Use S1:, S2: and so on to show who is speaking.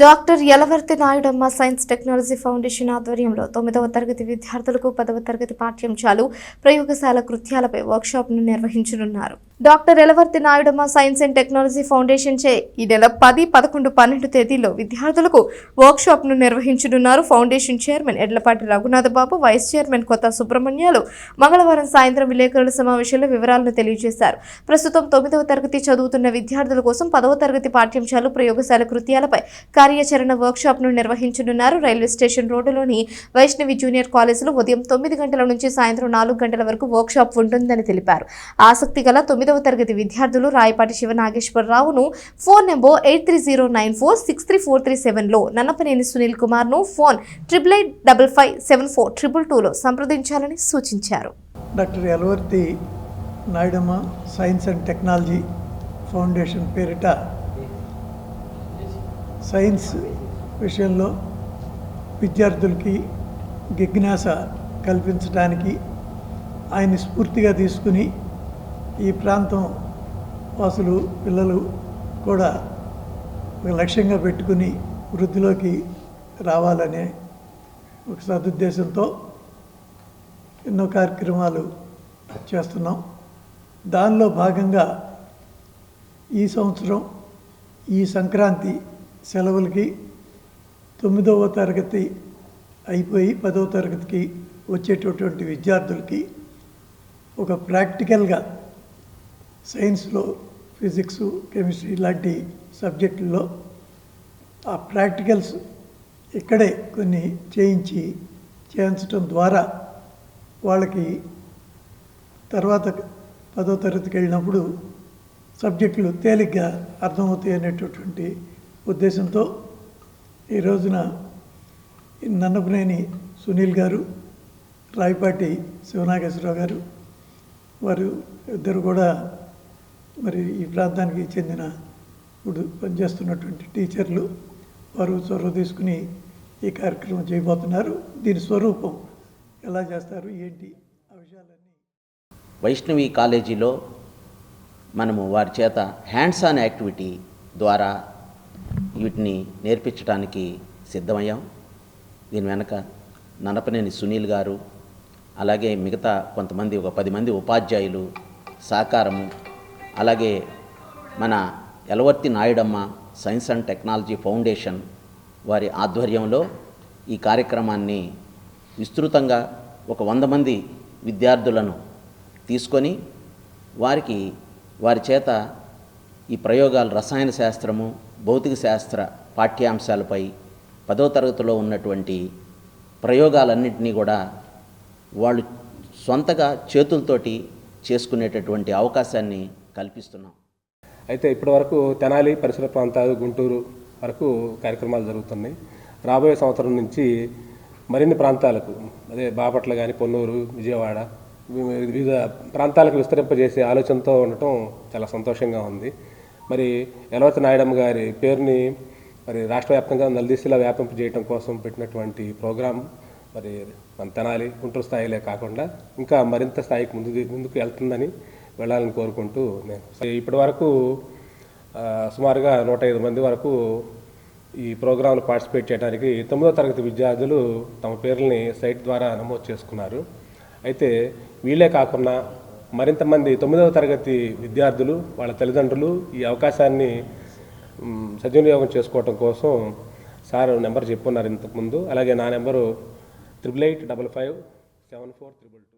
S1: Doctor Yalavarthi Nayudamma science technology foundation ఆధ్వర్యంలో తొమ్మిదవ తరగతి విద్యార్థులకు పదవ తరగతి పాఠ్యాంశాలు ప్రయోగశాల కృత్యాలపై వర్క్షాప్ను నిర్వహించనున్నారు. Doctor Yelavarthi Nayudamma science and technology foundation చే ఈ నెల పది పదకొండు పన్నెండు తేదీల్లో విద్యార్థులకు వర్క్షాప్ను నిర్వహించనున్నారు. Foundation chairman Yadlapati Raghunatha Babu vice chairman Kotha Subrahmanyalu మంగళవారం సాయంత్రం విలేకరుల సమావేశంలో వివరాలను తెలియజేశారు. ప్రస్తుతం తొమ్మిదవ తరగతి చదువుతున్న విద్యార్థుల కోసం పదవ తరగతి పాఠ్యాంశాలు ప్రయోగశాల కృత్యాలపై కార్యాచరణ వర్క్షాప్ను నిర్వహించనున్నారు. రైల్వే స్టేషన్ రోడ్డులోని వైష్ణవి జూనియర్ కాలేజీలో ఉదయం తొమ్మిది గంటల నుంచి సాయంత్రం నాలుగు గంటల వరకు వర్క్షాప్ ఉంటుందని తెలిపారు. ఆసక్తి గల తొమ్మిది తొమ్మిదవ తరగతి విద్యార్థులు Rayapati శివనాగేశ్వరరావును phone number eight three zero nine four six three four three సెవెన్లో Nannapaneni Sunil కుమార్ను phone triple eight double five seven four triple టూలో సంప్రదించాలని సూచించారు.
S2: Doctor Yelavarthi Nayudamma science and technology foundation పేరిట సైన్స్ విషయంలో విద్యార్థులకి జిజ్ఞాస కల్పించడానికి ఆయన స్ఫూర్తిగా తీసుకుని ఈ ప్రాంతం వాసులు పిల్లలు కూడా ఒక లక్ష్యంగా పెట్టుకుని వృద్ధిలోకి రావాలనే ఒక సదుద్దేశంతో ఎన్నో కార్యక్రమాలు చేస్తున్నాం. దానిలో భాగంగా ఈ సంవత్సరం ఈ సంక్రాంతి సెలవులకి తొమ్మిదవ తరగతి అయిపోయి పదవ తరగతికి వచ్చేటటువంటి విద్యార్థులకి ఒక ప్రాక్టికల్గా సైన్స్లో ఫిజిక్స్ కెమిస్ట్రీ లాంటి సబ్జెక్టుల్లో ఆ ప్రాక్టికల్స్ ఇక్కడే కొన్ని చేయించి చేయించడం ద్వారా వాళ్ళకి తర్వాత పదో తరగతికి వెళ్ళినప్పుడు సబ్జెక్టులు తేలిగ్గా అర్థమవుతాయి అనేటటువంటి ఉద్దేశంతో ఈ రోజున నన్నపునేని సునీల్ గారు రాయపాటి శివనాగేశ్వరరావు గారు వారు ఇద్దరు కూడా మరి ఈ ప్రాంతానికి చెందిన ఇప్పుడు పనిచేస్తున్నటువంటి టీచర్లు వారు చొరవ తీసుకుని ఈ కార్యక్రమం చేయబోతున్నారు. దీని స్వరూపం ఎలా చేస్తారు? ఏంటి? ఆ విషయాలన్నీ
S3: వైష్ణవి కాలేజీలో మనము వారి చేత హ్యాండ్స్ ఆన్ యాక్టివిటీ ద్వారా వీటిని నేర్పించడానికి సిద్ధమయ్యాం. దీని వెనక ననపనేని సునీల్ గారు అలాగే మిగతా కొంతమంది ఒక పది మంది ఉపాధ్యాయులు సహకారము అలాగే మన Yelavarthi Nayudamma science and technology foundation వారి ఆధ్వర్యంలో ఈ కార్యక్రమాన్ని విస్తృతంగా ఒక వంద మంది విద్యార్థులను తీసుకొని వారికి వారి చేత ఈ ప్రయోగాలు రసాయన శాస్త్రము భౌతిక శాస్త్ర పాఠ్యాంశాలపై పదో తరగతిలో ఉన్నటువంటి ప్రయోగాలన్నింటినీ కూడా వాళ్ళు సొంతగా చేతులతోటి చేసుకునేటటువంటి అవకాశాన్ని కల్పిస్తున్నాం.
S4: అయితే ఇప్పటి వరకు తెనాలి పరిసర ప్రాంతాలు గుంటూరు వరకు కార్యక్రమాలు జరుగుతున్నాయి. రాబోయే సంవత్సరం నుంచి మరిన్ని ప్రాంతాలకు అదే బాపట్ల కానీ పొన్నూరు విజయవాడ వివిధ ప్రాంతాలకు విస్తరింపజేసే ఆలోచనతో ఉండటం చాలా సంతోషంగా ఉంది. మరి ఎలవతి నాయుడమ్మ గారి పేరుని మరి రాష్ట్ర వ్యాప్తంగా నలుదిశలా వ్యాపింపజేయడం కోసం పెట్టినటువంటి ప్రోగ్రాం మరి మన తెనాలి గుంటూరు స్థాయిలే కాకుండా ఇంకా మరింత స్థాయికి ముందు ముందుకు వెళ్తుందని వెళ్ళాలని కోరుకుంటూ నేను. ఇప్పటి వరకు సుమారుగా నూట ఐదు మంది వరకు ఈ ప్రోగ్రాంలో పార్టిసిపేట్ చేయడానికి తొమ్మిదో తరగతి విద్యార్థులు తమ పేర్లని సైట్ ద్వారా నమోదు చేసుకున్నారు. అయితే వీళ్ళే కాకుండా మరింత మంది తొమ్మిదవ తరగతి విద్యార్థులు వాళ్ళ తల్లిదండ్రులు ఈ అవకాశాన్ని సద్వినియోగం చేసుకోవటం కోసం సార్ నెంబర్ చెప్పున్నారు ఇంతకుముందు అలాగే నా number triple eight double five seven four triple two.